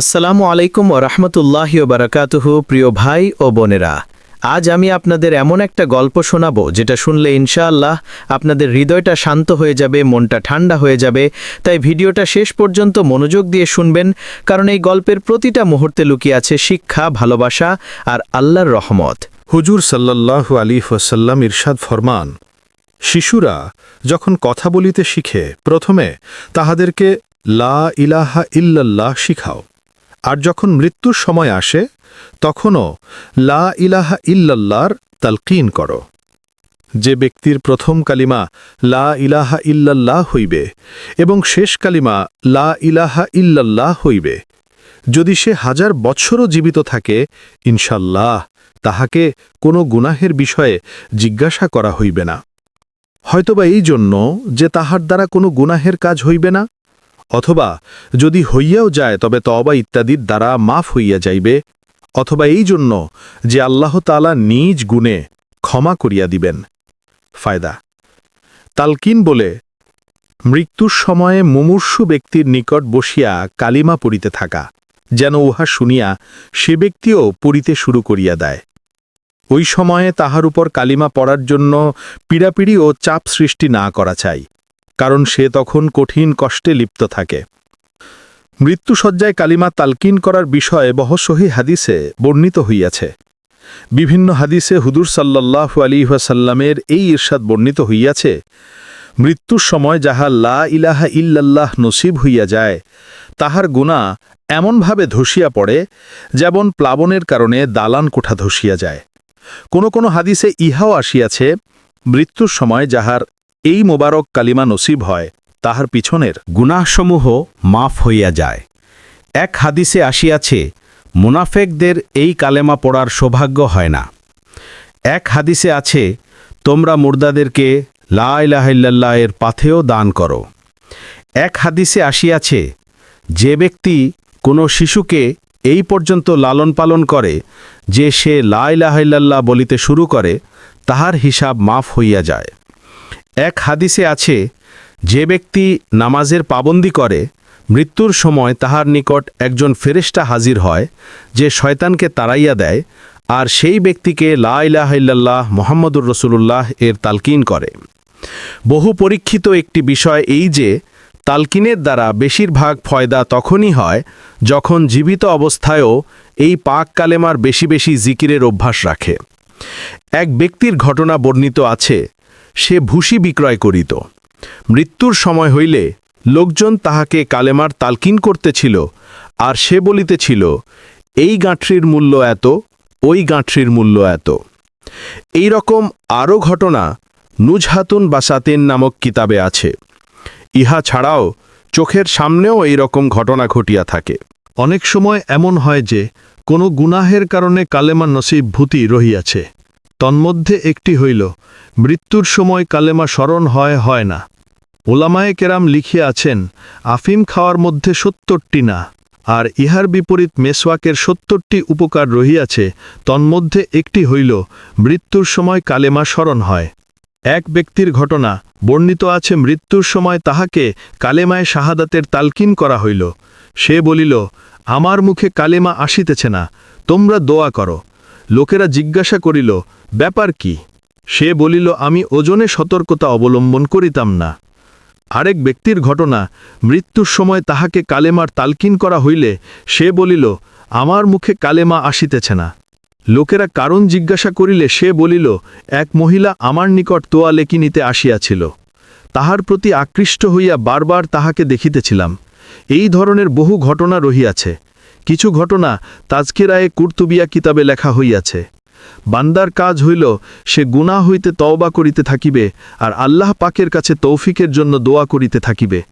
আসসালামু আলাইকুম ও রহমতুল্লাহি বারাকাতুহু, প্রিয় ভাই ও বোনেরা। আজ আমি আপনাদের এমন একটা গল্প শোনাবো, যেটা শুনলে ইনশাআল্লাহ আপনাদের হৃদয়টা শান্ত হয়ে যাবে, মনটা ঠান্ডা হয়ে যাবে। তাই ভিডিওটা শেষ পর্যন্ত মনোযোগ দিয়ে শুনবেন, কারণ এই গল্পের প্রতিটা মুহূর্তে লুকিয়ে আছে শিক্ষা, ভালোবাসা আর আল্লাহর রহমত। হুজুর সাল্লাল্লাহু আলী ওয়াসাল্লাম ইরশাদ ফরমান, শিশুরা যখন কথা বলিতে শিখে, প্রথমে তাহাদেরকে লা ইলাহা ইল্লাল্লাহ শিখাও। আর যখন মৃত্যুর সময় আসে, তখনও লা ইলাহা ইল্লাল্লাহর তালকিন করো। যে ব্যক্তির প্রথম কালিমা লা ইলাহা ইল্লাল্লাহ হইবে এবং শেষ কালিমা লা ইলাহা ইল্লাল্লাহ হইবে, যদি সে হাজার বৎসরও জীবিত থাকে, ইনশাল্লাহ তাহাকে কোনো গুনাহের বিষয়ে জিজ্ঞাসা করা হইবে না। হয়তোবা এই জন্য যে তাহার দ্বারা কোনো গুনাহের কাজ হইবে না অথবা যদি হইয়াও যায়, তবে তবা ইত্যাদির দ্বারা মাফ হইয়া যাইবে, অথবা এই জন্য যে আল্লাহ তালা নিজ গুণে ক্ষমা করিয়া দিবেন। ফায়দা। তালকিন বলে, মৃত্যুর সময়ে মুমূর্ষু ব্যক্তির নিকট বসিয়া কালিমা পড়িতে থাকা, যেন উহা শুনিয়া সে ব্যক্তিও পড়িতে শুরু করিয়া দেয়। ওই সময়ে তাহার উপর কালিমা পড়ার জন্য পীড়াপিড়ি ও চাপ সৃষ্টি না করা চাই। কারণ সে তখন কঠিন কষ্টে লিপ্ত থাকে। মৃত্যুসজ্জায় কালিমা তালকিন করার বিষয়ে বহসহি হাদিসে বর্ণিত হইয়াছে। বিভিন্ন হাদিসে হুদুর সাল্লাল্লাহু আলিহাসাল্লামের এই ইরশাদ বর্ণিত হইয়াছে, মৃত্যুর সময় যাহা লা ইলাহা ইল্লাল্লাহ নসিব হইয়া যায়, তাহার গুণা এমনভাবে ধসিয়া পড়ে, যেমন প্লাবনের কারণে দালান কোঠা ধসিয়া যায়। কোনো কোনো হাদিসে ইহাও আসিয়াছে, মৃত্যুর সময় যাহার এই মোবারক কালিমা নসিব হয়, তাহার পিছনের গুনাহসমূহ মাফ হইয়া যায়। এক হাদিসে আসিয়াছে, মুনাফেকদের এই কালেমা পড়ার সৌভাগ্য হয় না। এক হাদিসে আছে, তোমরা মুর্দাদেরকে লা ইলাহাল্লাহ এর পাথেও দান করো। এক হাদিসে আসিয়াছে, যে ব্যক্তি কোনো শিশুকে এই পর্যন্ত লালন পালন করে, যে সে লা ইলাহাল্লাহ বলিতে শুরু করে, তাহার হিসাব মাফ হইয়া যায়। এক হাদিসে আছে, যে ব্যক্তি নামাজের পাবন্দি করে, মৃত্যুর সময় তাহার নিকট একজন ফেরেশতা হাজির হয়, যে শয়তানকে তাড়াইয়া দেয়, আর সেই ব্যক্তিকে লা ইলাহাল্লাহ মোহাম্মদুর রসুল্লাহ এর তালকিন করে। বহু পরীক্ষিত একটি বিষয় এই যে, তালকিনের দ্বারা বেশিরভাগ ফয়দা তখনই হয় যখন জীবিত অবস্থায়ও এই পাক কালেমার বেশি বেশি জিকিরের অভ্যাস রাখে। এক ব্যক্তির ঘটনা বর্ণিত আছে সে ভুসি বিক্রয় করিত। মৃত্যুর সময় হইলে লোকজন তাহাকে কালেমার তালকিন করতেছিল, আর সে বলিতেছিল, এই গাঁঠরির মূল্য এত, ওই গাঁঠরির মূল্য এত। এই রকম আরও ঘটনা নুজহাতুন বাসাতেন নামক কিতাবে আছে। ইহা ছাড়াও চোখের সামনেও এই রকম ঘটনা ঘটিয়া থাকে। অনেক সময় এমন হয় যে কোনো গুনাহের কারণে কালেমা নসিব ভূতি রহিয়াছে। তন্মধ্যে একটি হইল, মৃত্যুর সময় কালেমা স্মরণ হয় হয় না। ওলামায়ে কেরাম লিখিয়া আছেন, আফিম খাওয়ার মধ্যে সত্তরটি না, আর ইহার বিপরীত মেসওয়াকের সত্তরটি উপকার রহিয়াছে, তন্মধ্যে একটি হইল, মৃত্যুর সময় কালেমা স্মরণ হয়। এক ব্যক্তির ঘটনা, বর্ণিত আছে, মৃত্যুর সময় তাহাকে কালেমায় শাহাদাতের তালকিন করা হইল। সে বলিল, আমার মুখে কালেমা আসিতেছে না, তোমরা দোয়া করো। লোকেরা জিজ্ঞাসা করিল, ব্যাপার কি? সে বলিল, আমি ওজনে সতর্কতা অবলম্বন করিতাম না। আরেক ব্যক্তির ঘটনা, মৃত্যুর সময় তাহাকে কালেমার তালকিন করা হইলে সে বলিল, আমার মুখে কালেমা আসিতেছে না। লোকেরা কারণ জিজ্ঞাসা করিলে সে বলিল, এক মহিলা আমার নিকট তোয়ালে কিনিতে আসিয়াছিল। তাহার প্রতি আকৃষ্ট হইয়া বারবার তাহাকে দেখিতেছিলাম। এই ধরনের বহু ঘটনা রহিয়াছে। কিছু ঘটনা তাজকিরায়ে কুর্তুবিয়া কিতাবে লেখা হইয়াছে। বান্দার কাজ হইল, সে গুনাহ হইতে তওবা করিতে থাকিবে, আর আল্লাহ পাকের কাছে তৌফিকের জন্য দোয়া করিতে থাকিবে।